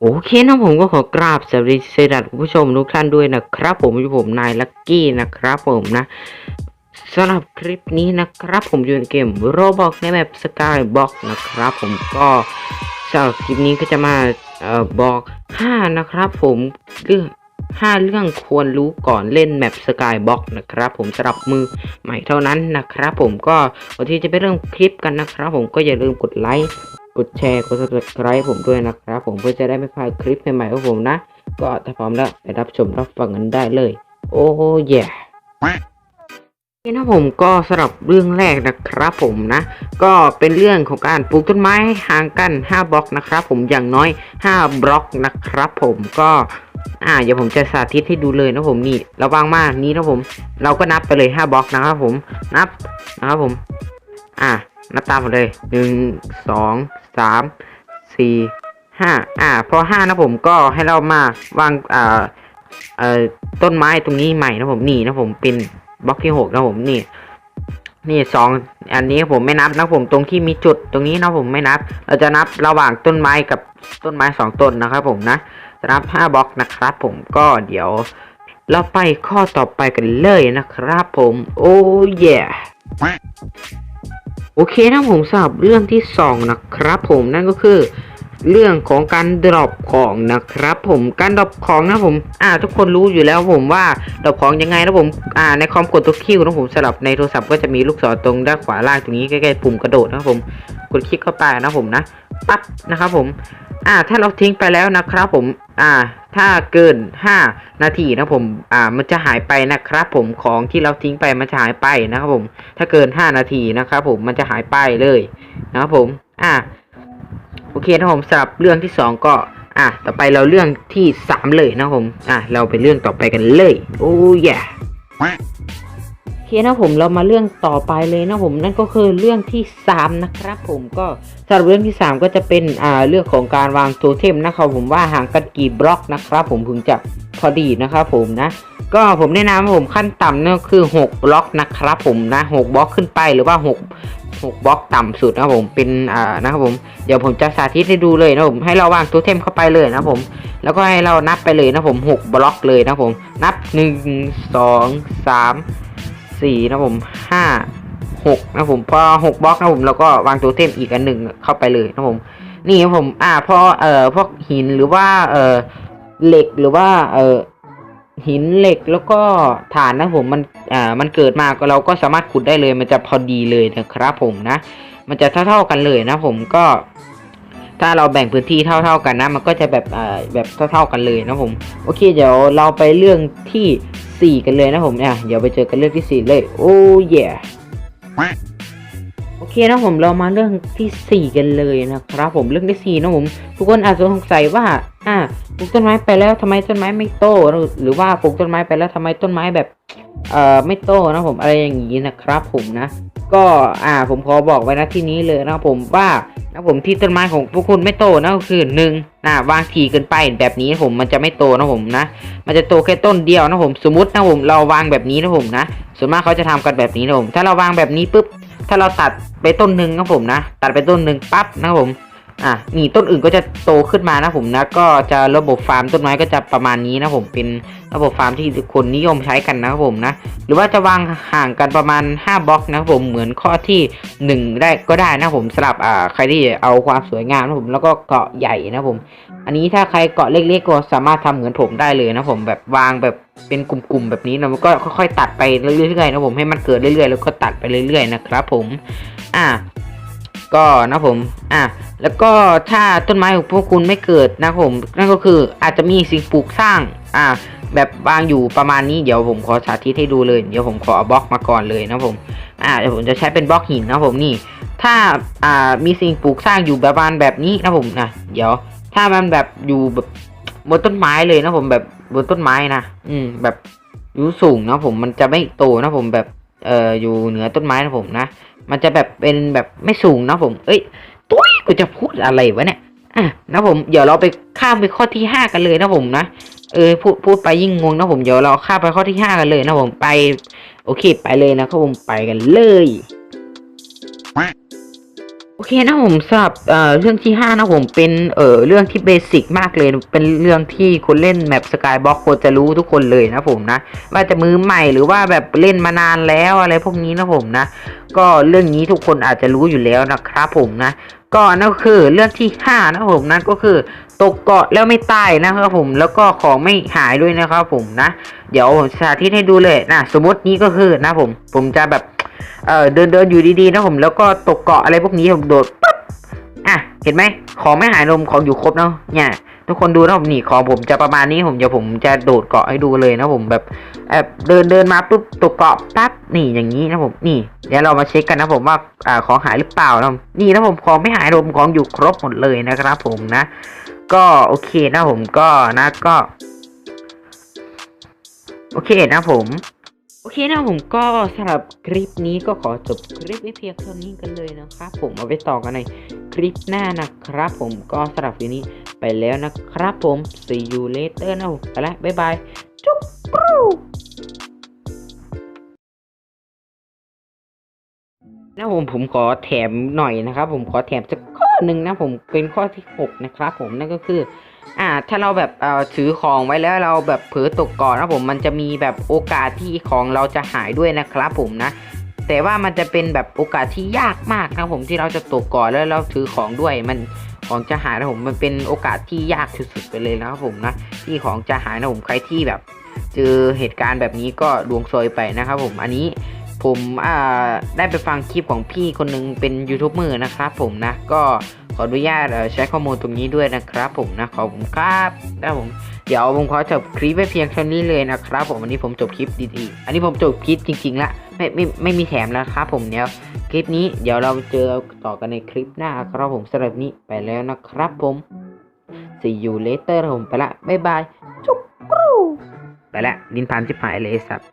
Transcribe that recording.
โอเคนะผมก็ขอกราบสวัสดีสวัสดีคุณผู้ชมทุกท่านด้วยนะครับ ผมอยู่ผมนายลักกี้นะครับผมนะสำหรับคลิปนี้นะครับ ผมอยู่ในเกมโรบอกในแบบสกายบ็อกนะครับ ผมก็สำหรับคลิปนี้ก็จะมาเอ่อบอก5นะครับผมเรื่อง5เรื่องควรรู้ก่อนเล่นแมปสกายบ็อกนะครับ ผมสำหรับมือใหม่เท่านั้นนะครับ ผมก็ก่อนที่จะไปเริ่มคลิปกันนะครับ ผมก็อย่าลืมกดไลค์ กดแชร์ กด subscribe ผมด้วยนะครับ ผมเพื่อจะได้ไม่พลาดคลิปใหม่ๆของผมนะ ก็ถ้าพร้อมแล้วไปรับชมรับฟังกันได้เลย โอ้ยนี่นะผมก็สำหรับเรื่องแรกนะครับผมนะ ก็เป็นเรื่องของการปลูกต้นไม้ให้ห่างกัน 5 บล็อกนะครับ ผมอย่างน้อย 5 บล็อกนะครับ ผมก็อ่าเดี๋ยวผมจะสาธิตให้ดูเลยนะผมนี่ระวังมากนี้นะผม เราก็นับไปเลย 5 บล็อกนะครับผมนับนะครับผม อ่า นับตามผมเลยหนึ่งสองสามสี่ห้าอ่า พอห้านะผมก็ให้เรามาวางอ่าเอ่อต้นไม้ตรงนี้ใหม่นะผมนี่นะผมเป็นบล็อกที่หกนะผมนี่ นี่สองอันนี้ผมไม่นับนะผมตรงที่มีจุดตรงนี้นะผมไม่นับ เราจะนับระหว่างต้นไม้กับต้นไม้สองต้นนะครับผมนะจะนับห้าบล็อกนะครับ ผมก็เดี๋ยว เราไปข้อต่อไปกันเลยนะครับ ผม โอ้เย่ โอเคนะผมสำหรับเรื่องที่สองนะครับผมนั่นก็คือ เรื่องของการดรอปของนะครับ ผมการดรอปของนะผม อ่า ทุกคนรู้อยู่แล้วผมว่าดรอปของยังไงนะผม อ่า ในคอมกดตัวคิวนะผมสลับในโทรศัพท์ก็จะมีลูกศรตรงด้านขวาล่างตรงนี้ใกล้ๆปุ่มกระโดดนะครับผมกดคลิกเข้าไปนะผมนะปั๊บนะครับผม อ่า ถ้าเราทิ้งไปแล้วนะครับผม อ่า ถ้าเกิน 5 นาทีนะผม อ่า มันจะหายไปนะครับผม ของที่เราทิ้งไปมันจะหายไปนะครับผม ถ้าเกิน 5 นาทีนะครับผม มันจะหายไปเลยนะครับผม อ่า โอเคนะผมสำหรับเรื่องที่ 2 ก็ อ่า ต่อไปเราเรื่องที่ 3 เลยนะครับผม อ่า เราไปเรื่องต่อไปกันเลย โอ้ยโอ เคนะผมเรามาเรื่องต่อไปเลยนะผมนั่นก็คือเรื่องที่ 3 นะครับผมก็สำหรับเรื่องที่ 3 ก็จะเป็นอ่าเรื่องของการวางโทเทมนะครับผมว่าห่างกันกี่บล็อกนะครับผมถึงจะพอดีนะครับผมนะ ก็ผมแนะนำว่าผมขั้นต่ำเนี่ยคือ 6 บล็อกนะครับผมนะ 6 บล็อกขึ้นไปหรือว่า 6 6บล็อกต่ำสุดนะครับผมเป็นอ่านะครับผมเดี๋ยวผมจะสาธิตให้ดูเลยนะผมให้เราวางตัวเทมเข้าไปเลยนะผม แล้วก็ให้เรานับไปเลยนะผม 6 บล็อกเลยนะผม นับ 1 2 3 4นะผม5 6นะผมพอ6บล็อกนะผมแล้วก็วางตัวเทมอีกอันหนึ่งเข้าไปเลยนะผมนี่ครับผมอ่าพอเอ่อพวกหินหรือว่าเอ่อเหล็กหรือว่าเอ่อหินเหล็กแล้วก็ฐานนะผมมันอ่ามันเกิดมาก็เราก็สามารถขุดได้เลย มันจะพอดีเลยนะครับผมนะ มันจะเท่าๆกันเลยนะผมก็ ถ้าเราแบ่งพื้นที่เท่า ๆกันนะ มันก็จะแบบอ่าแบบเท่าๆกันเลยนะผม โอเค เดี๋ยวเราไปเรื่องที่ สี่กันเลยนะผมอะเดี๋ยวไปเจอกันเรื่องที่สี่เลย โอ้เย่โอเคนะผมเรามาเรื่องที่สี่กันเลยนะครับผมเรื่องที่สี่นะผมทุกคนอาจจะสงสัยว่าอ่าปลูกต้นไม้ไปแล้วทำไมต้นไม้ไม่โตหรือหรือว่าปลูกต้นไม้ไปแล้วทำไมต้นไม้แบบเอ่อไม่โตนะผมอะไรอย่างนี้นะครับผมนะ ก็อ่าผมขอบอกไว้นะที่นี้เลยนะผมว่านะผมที่ต้นไม้ของพวกคุณไม่โตนะก็คือหนึ่งนะวางทีเกินไปแบบนี้นะผมมันจะไม่โตนะผมนะ มันจะโตแค่ต้นเดียวนะผมสมมตินะผมเราวางแบบนี้นะผมนะส่วนมากเขาจะทำกันแบบนี้นะผมถ้าเราวางแบบนี้ปุ๊บถ้าเราตัดไปต้นหนึ่งนะผมนะ ตัดไปต้นหนึ่งปั๊บนะผม อะนี่ต้นอื่นก็จะโตขึ้นมานะผมนะ ก็จะระบบฟาร์มต้นไม้ก็จะประมาณนี้นะผมเป็นระบบฟาร์มที่คนนิยมใช้กันนะครับผมนะ หรือว่าจะวางห่างกันประมาณ 5บล็อกนะครับผมเหมือนข้อที่ 1 ได้ก็ได้นะผมสำหรับอ่าใครที่เอาความสวยงามนะผมแล้วก็เกาะใหญ่นะผม อันนี้ถ้าใครเกาะเล็กๆก็สามารถทำเหมือนผมได้เลยนะผมแบบวางแบบเป็นกลุ่มๆแบบนี้นะมันก็ค่อยๆตัดไปเรื่อยๆนะผมให้มันเกิดเรื่อยๆ แล้วก็ตัดไปเรื่อยๆนะครับผม อ่า ก็นะผม อะ แล้วก็ถ้าต้นไม้ของพวกคุณไม่เกิดนะผม นั่นก็คืออาจจะมีสิ่งปลูกสร้าง อ่า แบบวางอยู่ประมาณนี้ เดี๋ยวผมขอสาธิตให้ดูเลย เดี๋ยวผมขอบล็อกมาก่อนเลยนะผม อ่า เดี๋ยวผมจะใช้เป็นบล็อกหินนะผมนี่ ถ้า อ่า มีสิ่งปลูกสร้างอยู่ประมาณแบบนี้นะผมนะเดี๋ยว ถ้ามันแบบอยู่แบบบนต้นไม้เลยนะผมแบบบนต้นไม้นะ อืม แบบอยู่สูงนะผม มันจะไม่โตนะผมแบบ เอ่ออยู่เหนือต้นไม้นะผมนะ มันจะแบบเป็นแบบไม่สูงนะผม เอ้ยตุ้ยกูจะพูดอะไรวะเนี่ยอะนะผมเดี๋ยวเราไปข้ามไปข้อที่ห้ากันเลยนะผมนะเออพูดพูดไปยิ่งงงนะผมเดี๋ยวเราข้ามไปข้อที่ห้ากันเลยนะผมไป โอเค ไปเลยนะครับผมไปกันเลย โอเคนะผมสำหรับเอ่อเรื่องที่ห้านะผมเป็นเอ่อเรื่องที่เบสิกมากเลย เป็นเรื่องที่คนเล่นแมปสกายบ็อกควรจะรู้ทุกคนเลยนะผมนะ ว่าจะมือใหม่หรือว่าแบบเล่นมานานแล้วอะไรพวกนี้นะผมนะ ก็เรื่องนี้ทุกคนอาจจะรู้อยู่แล้วนะครับผมนะ ก็นั่นก็คือเรื่องที่ห้านะผมนั่นก็คือตกเกาะแล้วไม่ตายนะครับผมแล้วก็ของไม่หายด้วยนะครับผมนะ เดี๋ยวผมสาธิตให้ดูเลยนะสมมตินี้ก็คือนะผมผมจะแบบ เออเดินเดินอยู่ดีๆนะผมแล้วก็ตกเกาะอะไรพวกนี้ผมโดดปั๊บอะเห็นไหมของไม่หายลมของอยู่ครบเนาะเนี่ยทุกคนดูนะผมนี่ของผมจะประมาณนี้ผมจะผมจะโดดเกาะให้ดูเลยนะผมแบบเออเดินเดินมาปุ๊บตกเกาะปั๊บนี่อย่างนี้นะผมนี่เดี๋ยวเรามาเช็คกันนะผมว่าอ่าของหายหรือเปล่านะนี่นะผมของไม่หายลมของอยู่ครบหมดเลยนะครับผมนะ ก็โอเคนะผมก็นะก็ โอเคนะผม โอเคนะผมก็สำหรับคลิปนี้ก็ขอจบคลิปไว้เพียงเท่านี้กันเลยนะครับ ผมเอาไปต่อกันในคลิปหน้านะครับ ผมก็สำหรับวันนี้ไปแล้วนะครับผม see you later นะผมไปแล้วบ๊ายบายจุ๊บนะผมผมขอแถมหน่อยนะครับ ผมขอแถมสักข้อหนึ่งนะผมเป็นข้อที่หกนะครับผมนั่นก็คือ อ่าถ้าเราแบบเอ่อถือของไว้แล้วเราแบบเผลอตกก่อนนะผมมันจะมีแบบโอกาสที่ของเราจะหายด้วยนะครับผมนะ แต่ว่ามันจะเป็นแบบโอกาสที่ยากมากนะผมที่เราจะตกก่อนแล้วเราถือของด้วยมันของจะหายนะผมมันเป็นโอกาสที่ยากสุดๆไปเลยนะครับผมนะที่ของจะหายนะผมใครที่แบบ เจอเหตุการณ์แบบนี้ก็ดวงซวยไปนะครับผมอันนี้ผมอ่าได้ไปฟังคลิปของพี่คนหนึงเป็นยูทูบเบอร์นะครับผมนะก็ ขออนุญาตใช้ข้อมูลตรงนี้ด้วยนะครับผมนะขอบคุณครับนะผมเดี๋ยวผมขอจบคลิปไปเพียงเท่านี้เลยนะครับ ผมวันนี้ผมจบคลิปดีๆอันนี้ผมจบคลิปจริงๆละไม่ไม่ไม่มีแถมแล้วครับผมเดี๋ยวคลิปนี้เดี๋ยวเราเจอต่อกันในคลิปหน้าครับผมสำหรับนี้ไปแล้วนะครับผม see you later ผมไปละบ๊ายบายจุ๊บกรูไปละดินพันชิบหายเลยสัตว์